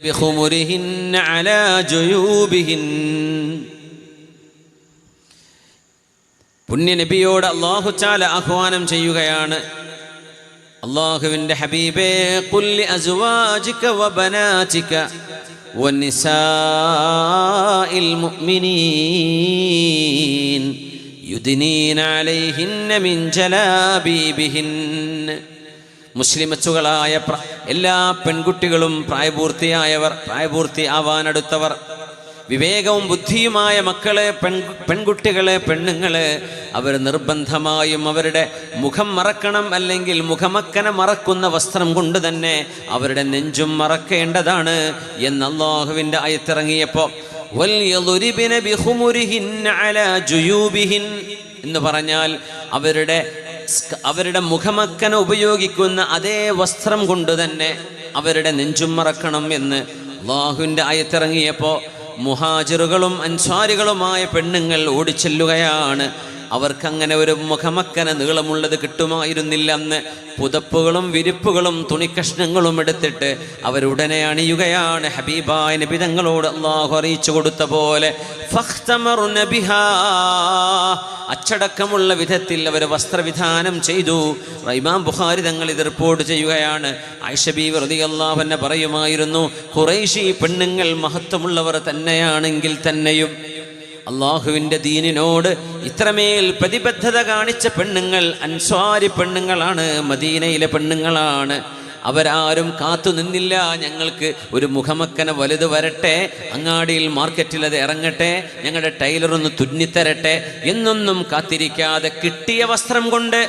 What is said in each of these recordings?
بخمرهن على جيوبهن പുണ്യനബിയോട് അള്ളാഹു ചാല ആഹ്വാനം ചെയ്യുകയാണ് അള്ളാഹുവിൻ്റെ ഹബീബേ കുല്ലി അസുവാജിക വബനാതിക والنساء المؤمنين يدنين عليهن من جلابيبهن മുസ്ലിമച്ചുകളായ എല്ലാ പെൺകുട്ടികളും പ്രായപൂർത്തിയായവർ പ്രായപൂർത്തി ആവാനടുത്തവർ വിവേകവും ബുദ്ധിയുമായ മക്കളെ പെൺ പെൺകുട്ടികളെ പെണ്ണുങ്ങളെ അവർ നിർബന്ധമായും അവരുടെ മുഖം മറക്കണം അല്ലെങ്കിൽ മുഖമക്കന മറക്കുന്ന വസ്ത്രം കൊണ്ട് തന്നെ അവരുടെ നെഞ്ചും മറക്കേണ്ടതാണ് എന്ന് അള്ളാഹുവിന്റെ അയത്തിറങ്ങിയപ്പോൾ എന്ന് പറഞ്ഞാൽ അവരുടെ അവരുടെ മുഖമക്കന ഉപയോഗിക്കുന്ന അതേ വസ്ത്രം കൊണ്ട് തന്നെ അവരുടെ നെഞ്ചും മറക്കണം എന്ന് അള്ളാഹുവിന്റെ അയത്തിറങ്ങിയപ്പോൾ മുഹാജിറുകളും അൻസ്വാരികളുമായ പെണ്ണുങ്ങൾ ഓടിച്ചെല്ലുകയാണ്. അവർക്കങ്ങനെ ഒരു മുഖമക്കന നീളമുള്ളത് കിട്ടുമായിരുന്നില്ല അന്ന് പുതപ്പുകളും വിരിപ്പുകളും തുണിക്കഷ്ണങ്ങളും എടുത്തിട്ട് അവരുടനെ അണിയുകയാണ് ഹബീബായ നബിതങ്ങളോട് അള്ളാഹു അറിയിച്ചു കൊടുത്ത പോലെ. അച്ചടക്കമുള്ള വിധത്തിൽ അവർ വസ്ത്രവിധാനം ചെയ്തു. റൈമാം ബുഖാരി തങ്ങൾ ഇത് റിപ്പോർട്ട് ചെയ്യുകയാണ്. ഐഷബി വെറുതെ അള്ളാഹു പറയുമായിരുന്നു കുറേശി പെണ്ണുങ്ങൾ മഹത്വമുള്ളവർ തന്നെയാണെങ്കിൽ തന്നെയും അള്ളാഹുവിന്റെ ദീനിനോട് ഇത്രമേൽ പ്രതിബദ്ധത കാണിച്ച പെണ്ണുങ്ങൾ അൻസ്വാരി പെണ്ണുങ്ങളാണ് മദീനയിലെ പെണ്ണുങ്ങളാണ്. അവരാരും കാത്തു നിന്നില്ല. ഞങ്ങൾക്ക് ഒരു മുഖമക്കന വലുത് വരട്ടെ അങ്ങാടിയിൽ മാർക്കറ്റിൽ അത് ഇറങ്ങട്ടെ ഞങ്ങളുടെ ടൈലർ ഒന്ന് തുന്നിത്തരട്ടെ എന്നൊന്നും കാത്തിരിക്കാതെ കിട്ടിയ വസ്ത്രം കൊണ്ട്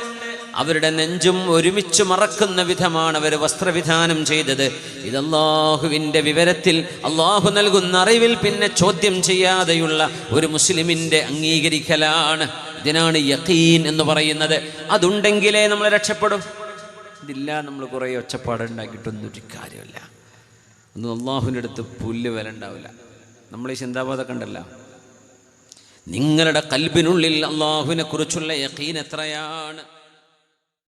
അവരുടെ നെഞ്ചും ഒരുമിച്ച് മറക്കുന്ന വിധമാണ് അവർ വസ്ത്രവിധാനം ചെയ്തത്. ഇത് അള്ളാഹുവിന്റെ വിവരത്തിൽ അള്ളാഹു നൽകുന്ന അറിവിൽ പിന്നെ ചോദ്യം ചെയ്യാതെയുള്ള ഒരു മുസ്ലിമിന്റെ അംഗീകരിക്കലാണ്. ഇതിനാണ് യഖീൻ എന്ന് പറയുന്നത്. അതുണ്ടെങ്കിലേ നമ്മൾ രക്ഷപ്പെടും. ഇതില്ല നമ്മൾ കുറേ ഒച്ചപ്പാടുണ്ടാക്കിയിട്ടൊന്നും ഒരു കാര്യമില്ല. ഒന്നും അള്ളാഹുവിന്റെ അടുത്ത് പുല്ല് വില ഉണ്ടാവില്ല. നമ്മൾ ഈ ചിന്താബോധമൊക്കെ ഉണ്ടല്ലോ. നിങ്ങളുടെ കൽബിനുള്ളിൽ അള്ളാഹുവിനെ കുറിച്ചുള്ള യഖീൻ എത്രയാണ്?